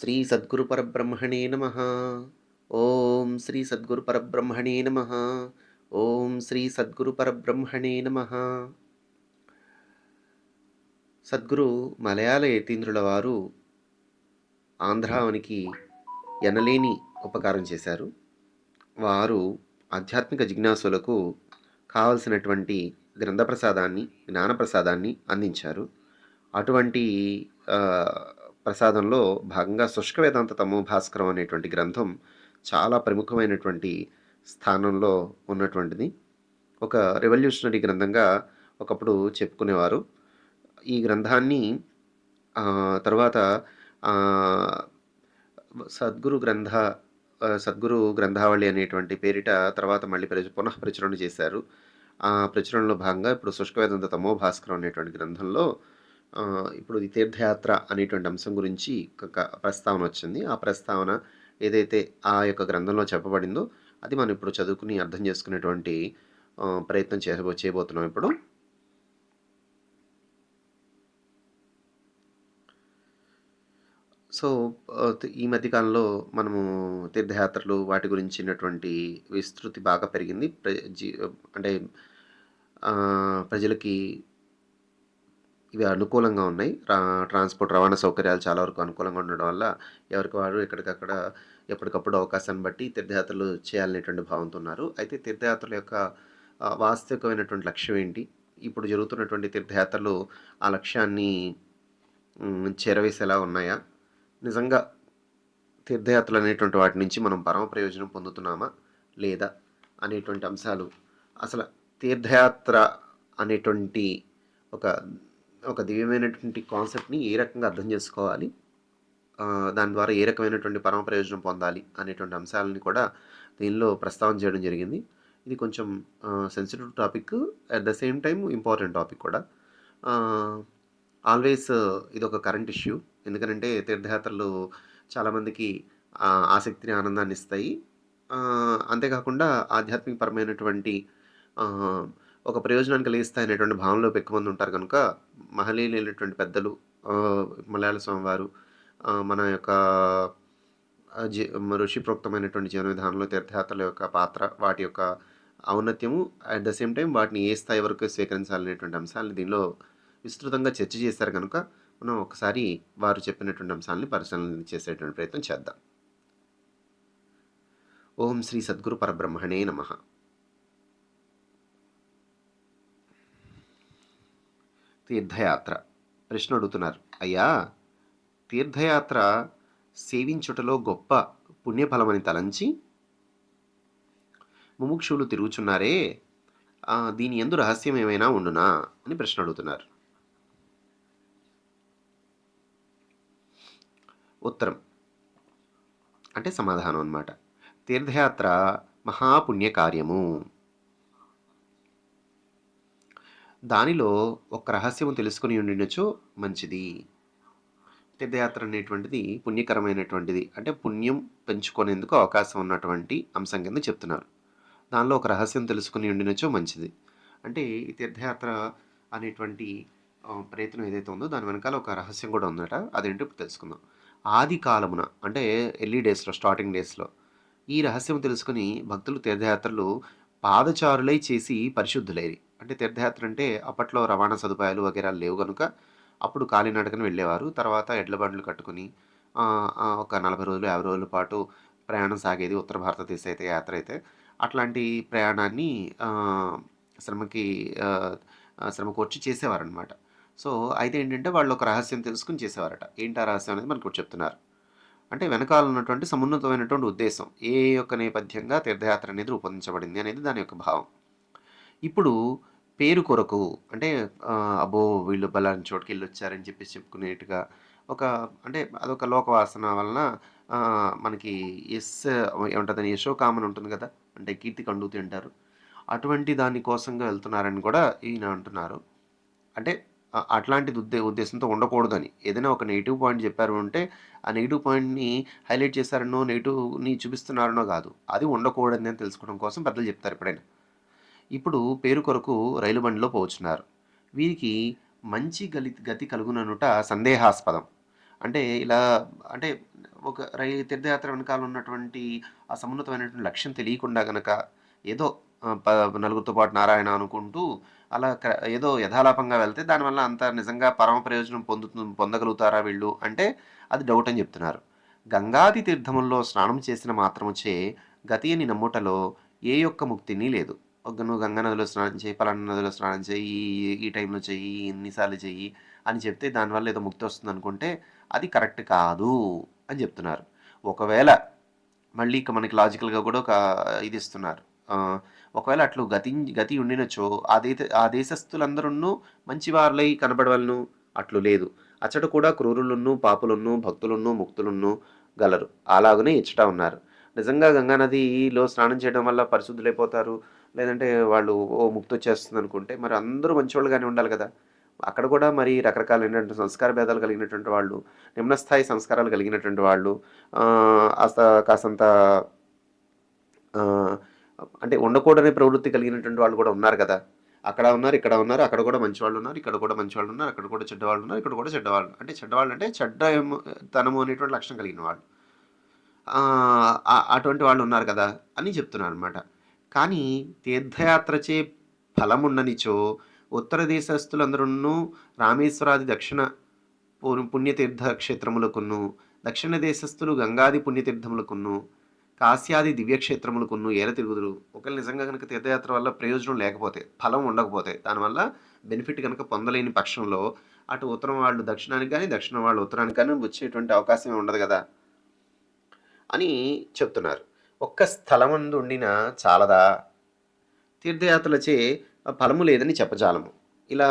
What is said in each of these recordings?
శ్రీ సద్గురు పరబ్రహ్మణే నమ. ఓం శ్రీ సద్గురు పరబ్రహ్మణే నమ. ఓం శ్రీ సద్గురు పరబ్రహ్మణే నమ. సద్గురు మలయాళ యతీంద్రుల వారు ఆంధ్రావనికి ఎనలేని ఉపకారం చేశారు. వారు ఆధ్యాత్మిక జిజ్ఞాసులకు కావలసినటువంటి గ్రంథప్రసాదాన్ని జ్ఞానప్రసాదాన్ని అందించారు. అటువంటి ప్రసాదంలో భాగంగా శుష్క వేదాంత తమో భాస్కరం అనేటువంటి గ్రంథం చాలా ప్రముఖమైనటువంటి స్థానంలో ఉన్నటువంటిది. ఒక రెవల్యూషనరీ గ్రంథంగా ఒకప్పుడు చెప్పుకునేవారు. ఈ గ్రంథాన్ని తర్వాత సద్గురు గ్రంథ సద్గురు గ్రంథావళి అనేటువంటి పేరిట తర్వాత మళ్ళీ ప్రచ పునః ప్రచురణ చేశారు. ఆ ప్రచురణలో భాగంగా ఇప్పుడు శుష్క వేదాంత తమో భాస్కరం అనేటువంటి గ్రంథంలో ఇప్పుడు ఈ తీర్థయాత్ర అనేటువంటి అంశం గురించి ఒక ప్రస్తావన వచ్చింది. ఆ ప్రస్తావన ఏదైతే ఆ యొక్క గ్రంథంలో చెప్పబడిందో అది మనం ఇప్పుడు చదువుకుని అర్థం చేసుకునేటువంటి ప్రయత్నం చేయబో చేయబోతున్నాం ఇప్పుడు. సో ఈ మధ్యకాలంలో మనము తీర్థయాత్రలు వాటి గురించినటువంటి విస్తృతి బాగా పెరిగింది. ప్ర జీ అంటే ప్రజలకి ఇవి అనుకూలంగా ఉన్నాయి. రా ట్రాన్స్పోర్ట్ రవాణా సౌకర్యాలు చాలా వరకు అనుకూలంగా ఉండడం వల్ల ఎవరికి వారు ఎక్కడికక్కడ ఎప్పటికప్పుడు అవకాశాన్ని బట్టి తీర్థయాత్రలు చేయాలనేటువంటి భావంతో ఉన్నారు. అయితే తీర్థయాత్రల యొక్క వాస్తవికమైనటువంటి లక్ష్యం ఏంటి? ఇప్పుడు జరుగుతున్నటువంటి తీర్థయాత్రలు ఆ లక్ష్యాన్ని చేరవేసేలా ఉన్నాయా? నిజంగా తీర్థయాత్రలు అనేటువంటి వాటి నుంచి మనం పరమ ప్రయోజనం పొందుతున్నామా? లేదా? అనేటువంటి అంశాలు. అసలు తీర్థయాత్ర అనేటువంటి ఒక ఒక దివ్యమైనటువంటి కాన్సెప్ట్ని ఏ రకంగా అర్థం చేసుకోవాలి? దాని ద్వారా ఏ రకమైనటువంటి పరమ ప్రయోజనం పొందాలి అనేటువంటి అంశాలని కూడా దీనిలో ప్రస్తావన చేయడం జరిగింది. ఇది కొంచెం sensitive topic at the same time important topic కూడా. ఆల్వేస్ ఇది ఒక కరెంట్ ఇష్యూ ఎందుకంటే తీర్థయాత్రలు చాలామందికి ఆసక్తిని ఆనందాన్ని ఇస్తాయి. అంతేకాకుండా ఆధ్యాత్మికపరమైనటువంటి ఒక ప్రయోజనాన్ని కలిగిస్తాయి అనేటువంటి భావనలో ఎక్కువ మంది ఉంటారు కనుక మహనీయులైనటువంటి పెద్దలు మలయాళ స్వామివారు మన యొక్క జీ ఋషిప్రోక్తమైనటువంటి జీవన విధానంలో తీర్థయాత్రల యొక్క పాత్ర వాటి యొక్క ఔన్నత్యము అట్ ద సేమ్ టైం వాటిని ఏ స్థాయి వరకు స్వీకరించాలనేటువంటి అంశాలను దీనిలో విస్తృతంగా చర్చ చేశారు కనుక మనం ఒకసారి వారు చెప్పినటువంటి అంశాలని పరిశీలన చేసేటువంటి ప్రయత్నం చేద్దాం. ఓం శ్రీ సద్గురు పరబ్రహ్మణే నమ. తీర్థయాత్ర. ప్రశ్న అడుగుతున్నారు అయ్యా తీర్థయాత్ర సేవించుటలో గొప్ప పుణ్యఫలమని తలంచి ముముక్షులు తిరుగుచున్నారే దీని ఎందు రహస్యం ఏమైనా ఉండునా అని ప్రశ్న అడుగుతున్నారు ఉత్తరం. అంటే సమాధానం అన్నమాట. తీర్థయాత్ర మహాపుణ్య కార్యము దానిలో ఒక రహస్యము తెలుసుకుని ఉండినచో మంచిది. తీర్థయాత్ర అనేటువంటిది పుణ్యకరమైనటువంటిది. అంటే పుణ్యం పెంచుకునేందుకు అవకాశం ఉన్నటువంటి అంశం కింద చెప్తున్నారు. దానిలో ఒక రహస్యం తెలుసుకుని ఉండినచో మంచిది. అంటే ఈ తీర్థయాత్ర అనేటువంటి ప్రయత్నం ఏదైతే ఉందో దాని వెనకాల ఒక రహస్యం కూడా ఉందట. అదేంటో ఇప్పుడు తెలుసుకుందాం. ఆది కాలమున అంటే ఎర్లీ డేస్లో స్టార్టింగ్ డేస్లో ఈ రహస్యం తెలుసుకుని భక్తులు తీర్థయాత్రలు పాదచారులై చేసి పరిశుద్ధులైరి. అంటే తీర్థయాత్ర అంటే అప్పట్లో రవాణా సదుపాయాలు వగేరా లేవు కనుక అప్పుడు కాలినడకన వెళ్ళేవారు. తర్వాత ఎడ్ల బండ్లు కట్టుకుని ఒక నలభై రోజులు యాభై రోజుల పాటు ప్రయాణం సాగేది ఉత్తర భారతదేశ అయితే యాత్ర అయితే. అట్లాంటి ప్రయాణాన్ని శ్రమకి శ్రమకు వచ్చి చేసేవారనమాట సో అయితే ఏంటంటే వాళ్ళు ఒక రహస్యం తెలుసుకుని చేసేవారట. ఏంటి ఆ రహస్యం అనేది మనకు చెప్తున్నారు. అంటే వెనకాల ఉన్నటువంటి సమున్నతమైనటువంటి ఉద్దేశం ఏ యొక్క నేపథ్యంగా తీర్థయాత్ర అనేది రూపొందించబడింది అనేది దాని యొక్క భావం. ఇప్పుడు పేరు కొరకు అంటే అబ్బో వీళ్ళు బలాని చోటుకి వెళ్ళి వచ్చారని చెప్పేసి చెప్పుకునేట్టుగా ఒక అంటే అదొక లోకవాసన వలన మనకి ఎస్ ఏమంటుందని యశోకామన్ ఉంటుంది కదా అంటే కీర్తి కండుతూ తింటారు అటువంటి దాని కోసంగా వెళ్తున్నారని కూడా ఈయన అంటున్నారు. అంటే అట్లాంటిది ఉద్దే ఉద్దేశంతో ఉండకూడదని. ఏదైనా ఒక నెగిటివ్ పాయింట్ చెప్పారు అంటే ఆ నెగిటివ్ పాయింట్ని హైలైట్ చేశారనో నెగిటివ్ని చూపిస్తున్నారనో కాదు. అది ఉండకూడదని తెలుసుకోవడం కోసం పెద్దలు చెప్తారు ఎప్పుడైనా. ఇప్పుడు పేరు కొరకు రైలు బండిలో పోవచ్చున్నారు. వీరికి మంచి గలి గతి కలుగుననుట సందేహాస్పదం. అంటే ఇలా అంటే ఒక రై తీర్థయాత్ర వెనకాల ఉన్నటువంటి ఆ సమున్నతమైనటువంటి లక్ష్యం తెలియకుండా గనక ఏదో ప నలుగురితో పాటు నారాయణ అనుకుంటూ అలా క ఏదో యథాలాపంగా వెళ్తే దానివల్ల అంత నిజంగా పరమ ప్రయోజనం పొందుతు పొందగలుగుతారా వీళ్ళు? అంటే అది డౌట్ అని చెప్తున్నారు. గంగాది తీర్థముల్లో స్నానం చేసిన మాత్రముచే గతి అని నమ్ముటలో ఏ యొక్క ముక్తిని లేదు. నువ్వు గంగా నదిలో స్నానం చేయి పలానా నదిలో స్నానం చేయి ఈ- టైంలో చెయ్యి ఇన్నిసార్లు చెయ్యి అని చెప్తే దానివల్ల ఏదో ముక్తి వస్తుంది అనుకుంటే అది కరెక్ట్ కాదు అని చెప్తున్నారు. ఒకవేళ మళ్ళీ ఇక మనకి లాజికల్గా కూడా ఒక ఇది ఇస్తున్నారు. ఒకవేళ అట్లు గతి గతి ఉండినచో ఆ దేశ ఆ దేశస్థులందరూ మంచివారులై కనబడవలను అట్లు లేదు. అచ్చట కూడా క్రూరులున్ను పాపులున్ను భక్తులున్ను ముక్తులున్ను గలరు. అలాగనే ఇచ్చట ఉన్నారు. నిజంగా గంగా నదిలో స్నానం చేయడం వల్ల పరిశుద్ధులైపోతారు. లేదంటే వాళ్ళు ఓ ముక్తి వచ్చేస్తుంది అనుకుంటే మరి అందరూ మంచివాళ్ళుగానే ఉండాలి కదా. అక్కడ కూడా మరి రకరకాలైనటువంటి సంస్కార భేదాలు కలిగినటువంటి వాళ్ళు నిమ్నస్థాయి సంస్కారాలు కలిగినటువంటి వాళ్ళు అస్త కాసంత అంటే ఉండకూడని ప్రవృత్తి కలిగినటువంటి వాళ్ళు కూడా ఉన్నారు కదా. అక్కడ ఉన్నారు ఇక్కడ ఉన్నారు అక్కడ కూడా మంచి వాళ్ళు ఉన్నారు ఇక్కడ కూడా మంచి వాళ్ళు ఉన్నారు అక్కడ కూడా చెడ్డవాళ్ళు ఉన్నారు ఇక్కడ కూడా చెడ్డవాళ్ళు అంటే చెడ్డవాళ్ళు అంటే చెడ్డ తనము అనేటువంటి లక్షణం కలిగిన వాళ్ళు. అటువంటి వాళ్ళు ఉన్నారు కదా అని చెప్తున్నారు అనమాట కానీ తీర్థయాత్రచే ఫలముండనిచో ఉత్తర దేశస్థులందరూ రామేశ్వరాది దక్షిణ పుణ్యతీర్థ క్షేత్రములకును దక్షిణ దేశస్థులు గంగాది పుణ్యతీర్థములకును కాశ్యాది దివ్యక్షేత్రములకును ఏల తిరుగుదురు. ఒకవేళ నిజంగా కనుక తీర్థయాత్ర వల్ల ప్రయోజనం లేకపోతే ఫలం ఉండకపోతే దానివల్ల బెనిఫిట్ కనుక పొందలేని పక్షంలో అటు ఉత్తరం వాళ్ళు దక్షిణానికి కానీ దక్షిణం వాళ్ళు ఉత్తరానికి కానీ వచ్చేటువంటి అవకాశం ఉండదు కదా అని చెప్తున్నారు. ఒక్క స్థలమందు ఉండిన చాలదా? తీర్థయాత్రలచే ఫలము లేదని చెప్పజాలము. ఇలా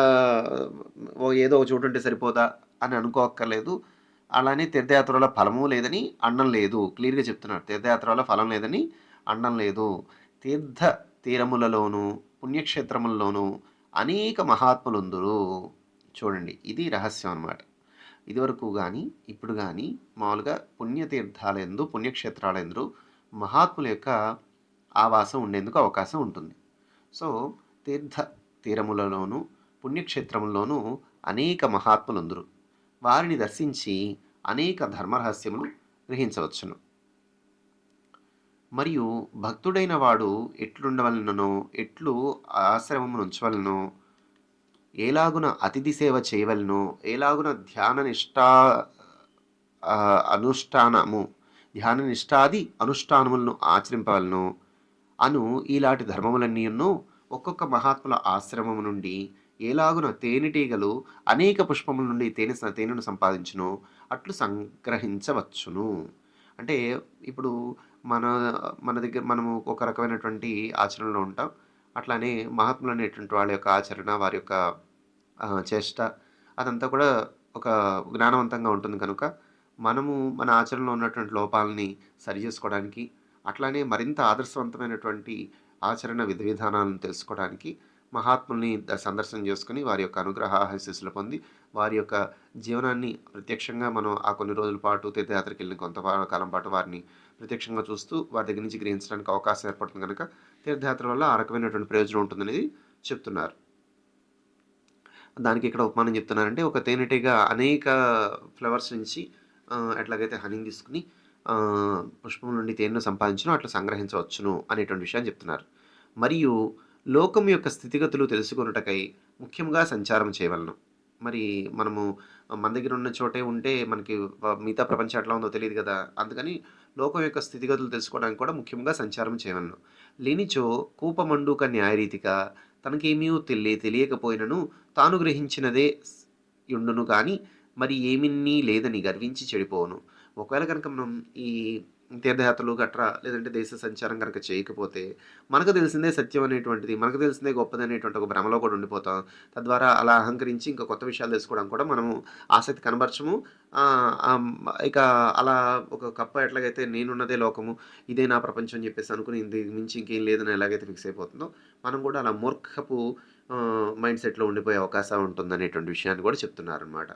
ఓ ఏదో ఒక చోటు ఉంటే సరిపోదా అని అనుకోక్కర్లేదు. అలానే తీర్థయాత్ర వల్ల ఫలము లేదని అండం లేదు. క్లియర్గా చెప్తున్నారు. తీర్థయాత్ర వల్ల ఫలం లేదని అండం లేదు. తీర్థ తీరములలోను పుణ్యక్షేత్రములలోను అనేక మహాత్ములుందురు. చూడండి ఇది రహస్యం అన్నమాట. ఇదివరకు కానీ ఇప్పుడు కానీ మామూలుగా పుణ్యతీర్థాలెందు పుణ్యక్షేత్రాలందు మహాత్ముల యొక్క ఆవాసం ఉండేందుకు అవకాశం ఉంటుంది. సో తీర్థ తీరములలోనూ పుణ్యక్షేత్రముల్లోనూ అనేక మహాత్ములుందురు. వారిని దర్శించి అనేక ధర్మరహస్యములు గ్రహించవచ్చును. మరియు భక్తుడైన వాడు ఎట్లుండవలనో ఎట్లు ఆశ్రమమును ఉంచవలనో ఏలాగున అతిథి సేవ చేయవలనో ఏలాగున ధ్యాన నిష్టా అనుష్ఠానము ధ్యాన నిష్టాది అనుష్ఠానములను ఆచరింపవలను. అను ఇలాంటి ధర్మములన్నీయును ఒక్కొక్క మహాత్ముల ఆశ్రమము నుండి ఏలాగున తేనెటీగలు అనేక పుష్పముల నుండి తేనె తేనెను సంపాదించును అట్లు సంగ్రహించవచ్చును. అంటే ఇప్పుడు మన మన దగ్గర మనము ఒక రకమైనటువంటి ఆచరణలో ఉంటాం. అట్లానే మహాత్ములు అనేటువంటి వాళ్ళ యొక్క ఆచరణ వారి యొక్క చేష్ట అదంతా కూడా ఒక జ్ఞానవంతంగా ఉంటుంది కనుక మనము మన ఆచరణలో ఉన్నటువంటి లోపాలని సరి చేసుకోవడానికి అట్లానే మరింత ఆదర్శవంతమైనటువంటి ఆచరణ విధి విధానాలను తెలుసుకోవడానికి మహాత్ముల్ని సందర్శనం చేసుకుని వారి యొక్క అనుగ్రహ ఆశీస్సులు పొంది వారి యొక్క జీవనాన్ని ప్రత్యక్షంగా మనం ఆ కొన్ని రోజుల పాటు తీర్థయాత్రకి వెళ్ళిన కొంత కాలం పాటు వారిని ప్రత్యక్షంగా చూస్తూ వారి దగ్గర నుంచి గ్రహించడానికి అవకాశం ఏర్పడుతుంది కనుక తీర్థయాత్ర వల్ల ఆ రకమైనటువంటి ప్రయోజనం ఉంటుందనేది చెప్తున్నారు. దానికి ఇక్కడ ఉపమానం చెప్తున్నారంటే ఒక తేనెటీగ అనేక ఫ్లవర్స్ నుంచి ఎట్లాగైతే హనీని తీసుకుని పుష్పం నుండి తేనెను సంపాదించను అట్లా సంగ్రహించవచ్చును అనేటువంటి విషయాన్ని చెప్తున్నారు. మరియు లోకం యొక్క స్థితిగతులు తెలుసుకొనుటకై ముఖ్యంగా సంచారం చేయవలను. మరి మనము మన దగ్గర ఉన్న చోటే ఉంటే మనకి మిగతా ప్రపంచం ఎట్లా ఉందో తెలియదు కదా. అందుకని లోకం యొక్క స్థితిగతులు తెలుసుకోవడానికి కూడా ముఖ్యంగా సంచారం చేయవలను. లేనిచో కూపమండూక న్యాయరీతిగా తనకేమీ తెలియ తెలియకపోయినను తాను గ్రహించినదే యుండును కానీ మరి ఏమిన్నీ లేదని గర్వించి చెడిపోను ఒకవేళ కనుక మనం ఈ తీర్థయాత్రలు గట్రా లేదంటే దేశ సంచారం కనుక చేయకపోతే మనకు తెలిసిందే సత్యం అనేటువంటిది మనకు తెలిసిందే గొప్పది అనేటువంటి ఒక భ్రమలో కూడా ఉండిపోతాం. తద్వారా అలా అహంకరించి ఇంకా కొత్త విషయాలు తెలుసుకోవడం కూడా మనము ఆసక్తి కనబరచము. ఇక అలా ఒక కప్ప ఎట్లాగైతే నేనున్నదే లోకము ఇదే నా ప్రపంచం అని చెప్పేసి అనుకుని ఇది మించి ఇంకేం లేదని ఎలాగైతే ఫిక్స్ అయిపోతుందో మనం కూడా అలా మూర్ఖపు మైండ్ సెట్లో ఉండిపోయే అవకాశం ఉంటుంది అనేటువంటి విషయాన్ని కూడా చెప్తున్నారనమాట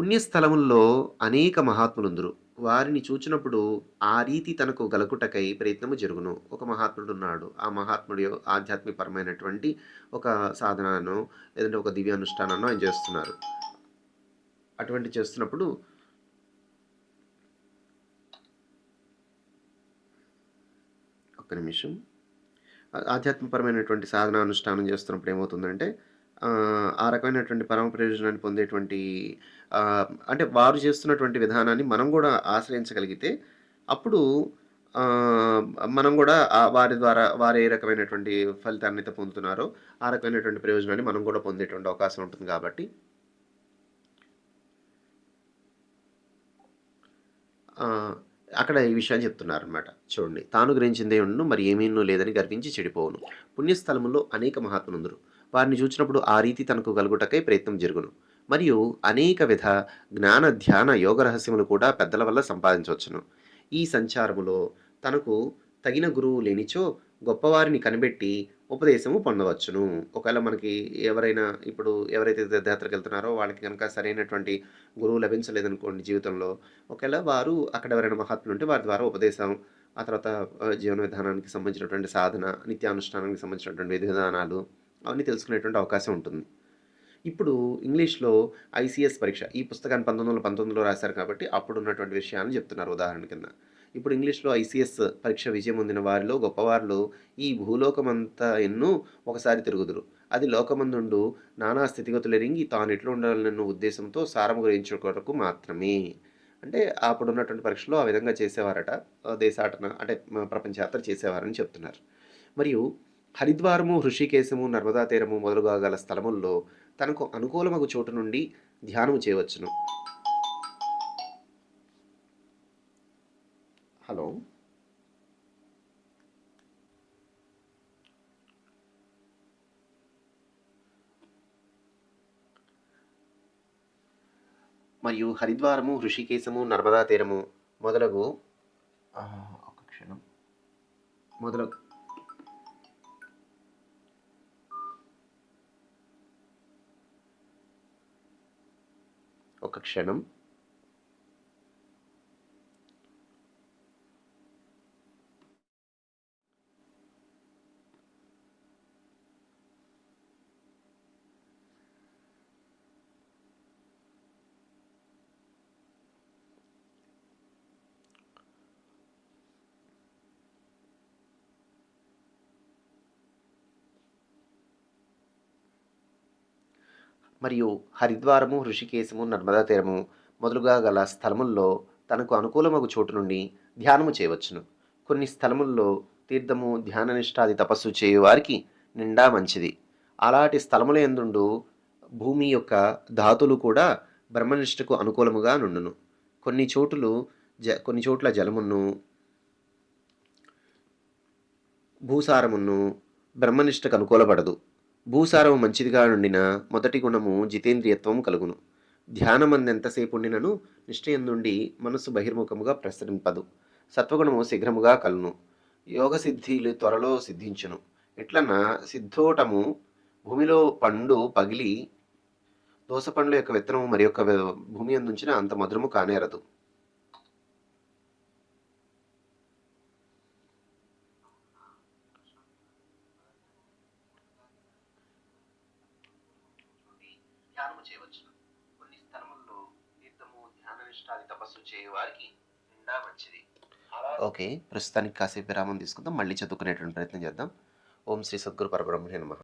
పుణ్యస్థలముల్లో అనేక మహాత్ములుందురు. వారిని చూచినప్పుడు ఆ రీతి తనకు గలకుటకై ప్రయత్నము జరుగును. ఒక మహాత్ముడు ఉన్నాడు ఆ మహాత్ముడి ఆధ్యాత్మికపరమైనటువంటి ఒక సాధనను లేదంటే ఒక దివ్యానుష్ఠానాన్ని ఆయన చేస్తున్నారు. అటువంటి చేస్తున్నప్పుడు ఒక్క నిమిషం. ఆధ్యాత్మికపరమైనటువంటి ఆధ్యాత్మపరమైనటువంటి సాధన అనుష్ఠానం చేస్తున్నప్పుడు ఏమవుతుందంటే ఆ, రకమైనటువంటి పరమ ప్రయోజనాన్ని పొందేటువంటి అంటే వారు చేస్తున్నటువంటి విధానాన్ని మనం కూడా ఆశ్రయించగలిగితే అప్పుడు మనం కూడా వారి ద్వారా వారు ఏ రకమైనటువంటి ఫలితాన్ని అయితే పొందుతున్నారో ఆ రకమైనటువంటి ప్రయోజనాన్ని మనం కూడా పొందేటువంటి అవకాశం ఉంటుంది కాబట్టి. అక్కడ ఈ విషయాన్ని చెప్తున్నారు అనమాట చూడండి. తాను గ్రహించిందే ఉండు మరి ఏమీనో లేదని గర్వించి చెడిపోవును. పుణ్యస్థలములో అనేక మహాత్ములందరు వారిని చూచినప్పుడు ఆ రీతి తనకు కలుగుటకై ప్రయత్నం జరుగును. మరియు అనేక విధ జ్ఞాన ధ్యాన యోగ రహస్యములు కూడా పెద్దల వల్ల సంపాదించవచ్చును. ఈ సంచారములో తనకు తగిన గురువు లేనిచో గొప్పవారిని కనిపెట్టి ఉపదేశము పొందవచ్చును. ఒకవేళ మనకి ఎవరైనా ఇప్పుడు ఎవరైతే తీర్థయాత్రకు వెళ్తున్నారో వాళ్ళకి కనుక సరైనటువంటి గురువు లభించలేదనుకోండి జీవితంలో ఒకవేళ వారు అక్కడ ఎవరైనా మహాత్ములు ఉంటే వారి ద్వారా ఉపదేశం ఆ తర్వాత జీవన విధానానికి సంబంధించినటువంటి సాధన నిత్యానుష్ఠానానికి సంబంధించినటువంటి విధి విధానాలు అవన్నీ తెలుసుకునేటువంటి అవకాశం ఉంటుంది. ఇప్పుడు ఇంగ్లీష్లో ఐసీఎస్ పరీక్ష ఈ పుస్తకాన్ని పంతొమ్మిది వందల పంతొమ్మిదిలో రాశారు కాబట్టి అప్పుడు ఉన్నటువంటి విషయాన్ని చెప్తున్నారు ఉదాహరణ కింద. ఇప్పుడు ఇంగ్లీష్లో ఐసీఎస్ పరీక్ష విజయం పొందిన వారిలో గొప్పవారిలో ఈ భూలోకమంతా ఎన్నో ఒకసారి తిరుగుదురు. అది లోకమందుండు నానా స్థితిగతులు ఎరింగి తాను ఎట్లు ఉండాలన్న ఉద్దేశంతో సారము గ్రహించే కొరకు మాత్రమే. అంటే అప్పుడు ఉన్నటువంటి పరీక్షలో ఆ విధంగా చేసేవారట దేశాటన అంటే మ- ప్రపంచ చేసేవారని చెప్తున్నారు. మరియు హరిద్వారము హృషికేశము నర్మదా తీరము మొదలుగా గల స్థలముల్లో తనకు అనుకూలమగు చోటు నుండి ధ్యానము చేయవచ్చును. హలో? మరియు హరిద్వారము హృషికేశము నర్మదా తీరము మొదలగు ఒక క్షణం. మొదలగు ఒక క్షణం. మరియు హరిద్వారము హృషికేశము నర్మదా తీరము మొదలుగా గల స్థలముల్లో తనకు అనుకూలమగు చోటు నుండి ధ్యానము చేయవచ్చును. కొన్ని స్థలముల్లో తీర్థము ధ్యాననిష్టాది తపస్సు చేయు వారికి నిండా మంచిది. అలాంటి స్థలముల ఎందుండు భూమి యొక్క ధాతులు కూడా బ్రహ్మనిష్టకు అనుకూలముగా నుండును. కొన్ని చోటులు జ కొన్ని చోట్ల జలమును భూసారమును బ్రహ్మనిష్టకు అనుకూలపడదు. భూసారము మంచిదిగా నుండిన మొదటి గుణము జితేంద్రియత్వం కలుగును. ధ్యానమంది ఎంతసేపు ఉండినను నిశ్చయం నుండి మనస్సు బహిర్ముఖముగా ప్రసరింపదు. సత్వగుణము శీఘ్రముగా కలును. యోగ సిద్ధిలు త్వరలో సిద్ధించును. ఎట్లన్నా సిద్ధోటము భూమిలో పండు పగిలి దోస పండ్ల యొక్క విత్తనము మరి యొక్క భూమి అందుంచిన అంత మధురము కానేరదు ధ్యానము చేయవచ్చును కొన్ని స్థలముల్లో తీర్థము ధ్యాన నిష్టాది నిండా మంచిది. ఓకే ప్రస్తుతానికి కాసేపు విరామం తీసుకుందాం. మళ్ళీ చదువుకునేటువంటి ప్రయత్నం చేద్దాం. ఓం శ్రీ సద్గురు పరబ్రహ్మణే నమ.